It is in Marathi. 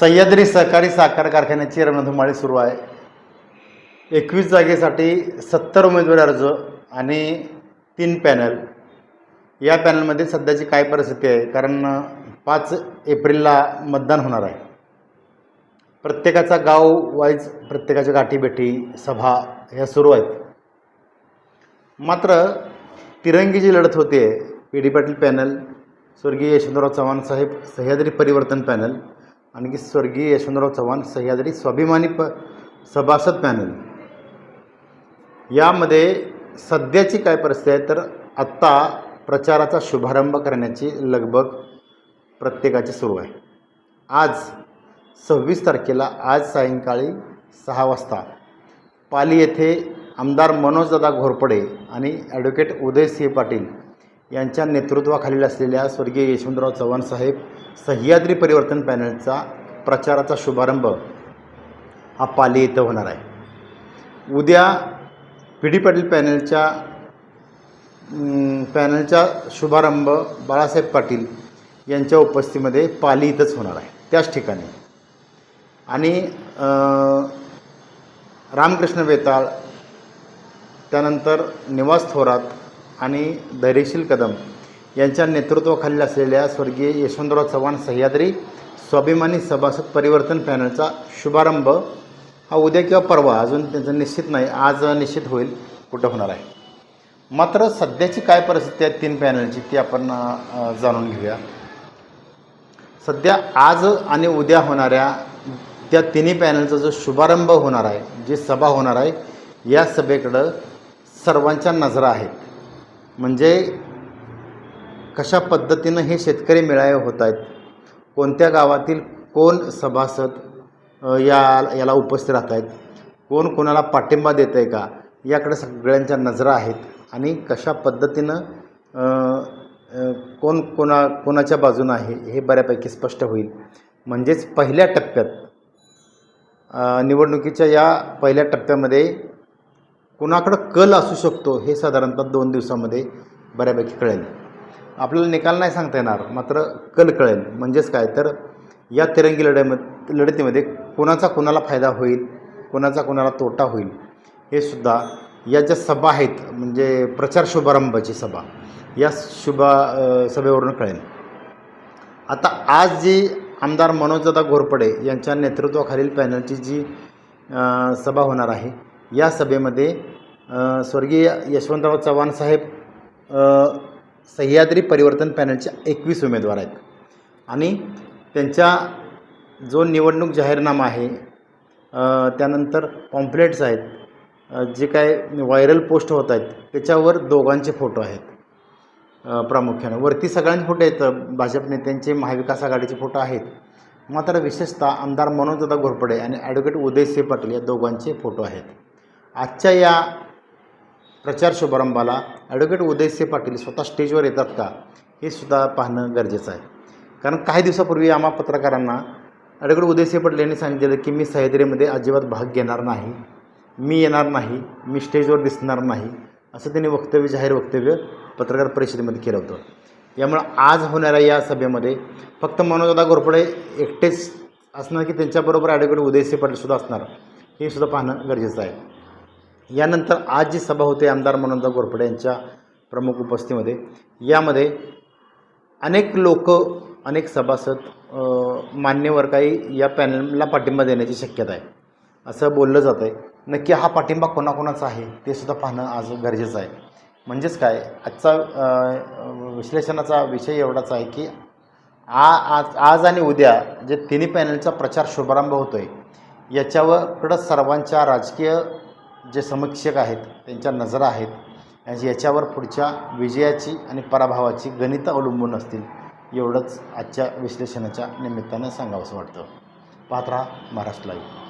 सह्याद्री सहकारी साखर कारखान्याची रणधुमाळी सुरू आहे. एकवीस जागेसाठी सत्तर उमेदवारी अर्ज आणि तीन पॅनल या पॅनलमध्ये सध्याची काय परिस्थिती आहे? कारण पाच एप्रिलला मतदान होणार आहे. प्रत्येकाचा गाव वाईज प्रत्येकाच्या गाठीभेटी सभा ह्या सुरू आहेत. मात्र तिरंगी जी लढत होते पी डी पाटील पॅनल स्वर्गीय यशवंतराव चव्हाण साहेब सह्याद्री परिवर्तन पॅनल आणखी स्वर्गीय यशवंतराव चव्हाण सह्याद्री स्वाभिमानी प सभासद पॅनल. यामध्ये सध्याची काय परिस्थिती आहे तर आत्ता प्रचाराचा शुभारंभ करण्याची लगबग प्रत्येकाची सुरू आहे. आज सव्वीस तारखेला आज सायंकाळी सहा वाजता पाली येथे आमदार मनोजदादा घोरपडे आणि ॲडव्होकेट उदयसिंह पाटील यांच्या नेतृत्वाखालील असलेल्या स्वर्गीय यशवंतराव चव्हाण साहेब सह्याद्री परिवर्तन पॅनलचा प्रचाराचा शुभारंभ हा पाली इथं होणार आहे. उद्या पी डी पाटील पॅनलच्या पॅनलचा शुभारंभ बाळासाहेब पाटील यांच्या उपस्थितीमध्ये पाली इथंच होणार आहे. त्याच ठिकाणी. आणि रामकृष्ण वेताळ त्यानंतर निवास थोरात आणि धैर्यशील कदम यांच्या नेतृत्वाखाली असलेल्या स्वर्गीय यशवंतराव चव्हाण सह्याद्री स्वाभिमानी सभासद परिवर्तन पॅनलचा शुभारंभ हा उद्या किंवा परवा अजून त्यांचं निश्चित नाही आज निश्चित होईल कुठं होणार आहे. मात्र सध्याची काय परिस्थिती आहे तीन पॅनलची ती आपण जाणून घेऊया. सध्या आज आणि उद्या होणाऱ्या त्या तिन्ही पॅनलचा जो शुभारंभ होणार आहे जी सभा होणार आहे या सभेकडं सर्वांच्या नजरा आहेत. म्हणजे कशा पद्धतीनं हे शेतकरी मेळावे होत आहेत? कोणत्या गावातील कोण सभासद या याला उपस्थित राहत आहेत? कोण कोणाला पाठिंबा देत आहे का? याकडे सगळ्यांच्या नजरा आहेत. आणि कशा पद्धतीनं कोण कोणा कोणाच्या बाजूनं आहे हे बऱ्यापैकी स्पष्ट होईल. म्हणजेच पहिल्या टप्प्यात निवडणुकीच्या या पहिल्या टप्प्यामध्ये कुणाकडं कल असू शकतो हे साधारणतः दोन दिवसामध्ये बऱ्यापैकी कळेल. आपल्याला निकाल नाही सांगता येणार मात्र कल कळेल. म्हणजेच काय? तर या तिरंगी लढ्यामध्ये लढतीमध्ये कोणाचा कोणाला फायदा होईल कोणाचा कोणाला तोटा होईल हे सुद्धा या ज्या सभा आहेत म्हणजे प्रचार शुभारंभाची सभा या शुभा सभेवरून कळेल. आता आज जी आमदार मनोजदादा घोरपडे यांच्या नेतृत्वाखालील पॅनलची जी सभा होणार आहे या सभेमध्ये स्वर्गीय यशवंतराव चव्हाण साहेब सह्याद्री परिवर्तन पॅनलचे एकवीस उमेदवार आहेत. आणि त्यांच्या जो निवडणूक जाहीरनामा आहे त्यानंतर पॉम्पलेट्स आहेत जे काय व्हायरल पोस्ट होत आहेत त्याच्यावर दोघांचे फोटो आहेत प्रामुख्यानं. वरती सगळ्यांचे फोटो आहेत भाजप नेत्यांचे महाविकास आघाडीचे फोटो आहेत. मात्र विशेषतः आमदार मनोजदादा घोरपडे आणि ॲडव्होकेट उदयसिंह पाटील या दोघांचे फोटो आहेत. आजच्या या प्रचार शुभारंभाला ॲडव्होकेट उदयसिंह पाटील स्वतः स्टेजवर येतात का हे सुद्धा पाहणं गरजेचं आहे. कारण काही दिवसापूर्वी आम्हा पत्रकारांना ॲडव्होकेट उदयसिंह पाटील यांनी सांगितलेलं की मी सह्याद्रीमध्ये अजिबात भाग घेणार नाही मी येणार नाही मी स्टेजवर दिसणार नाही असं त्यांनी वक्तव्य जाहीर वक्तव्य पत्रकार परिषदेमध्ये केलं होतं. यामुळं आज होणाऱ्या या सभेमध्ये फक्त मनोजदा घोरपडे एकटेच असणार की त्यांच्याबरोबर ॲडव्होकेट उदयसिंह पाटीलसुद्धा असणार हे सुद्धा पाहणं गरजेचं आहे. यानंतर आज जी सभा होते आमदार मनोजदा घोरपडे यांच्या प्रमुख उपस्थितीमध्ये यामध्ये अनेक लोक अनेक सभासद मान्यवर काही या पॅनलला पाठिंबा देण्याची शक्यता आहे. असं बोललं जातं आहे नक्की हा पाठिंबा कोणाकोणाचा आहे ते सुद्धा पाहणं आज गरजेचं आहे. म्हणजेच काय आजचा विश्लेषणाचा विषय एवढाच आहे की आ आज आज आणि उद्या जे तिन्ही पॅनलचा प्रचार शुभारंभ होतो आहे याच्यावरकडं सर्वांच्या राजकीय जे समीक्षक आहेत त्यांच्या नजरा आहेत आणि याच्यावर पुढच्या विजयाची आणि पराभवाची गणितं अवलंबून असतील एवढंच आजच्या विश्लेषणाच्या निमित्तानं सांगावंसं वाटतं. पाहत राहा महाराष्ट्र लाईव्ह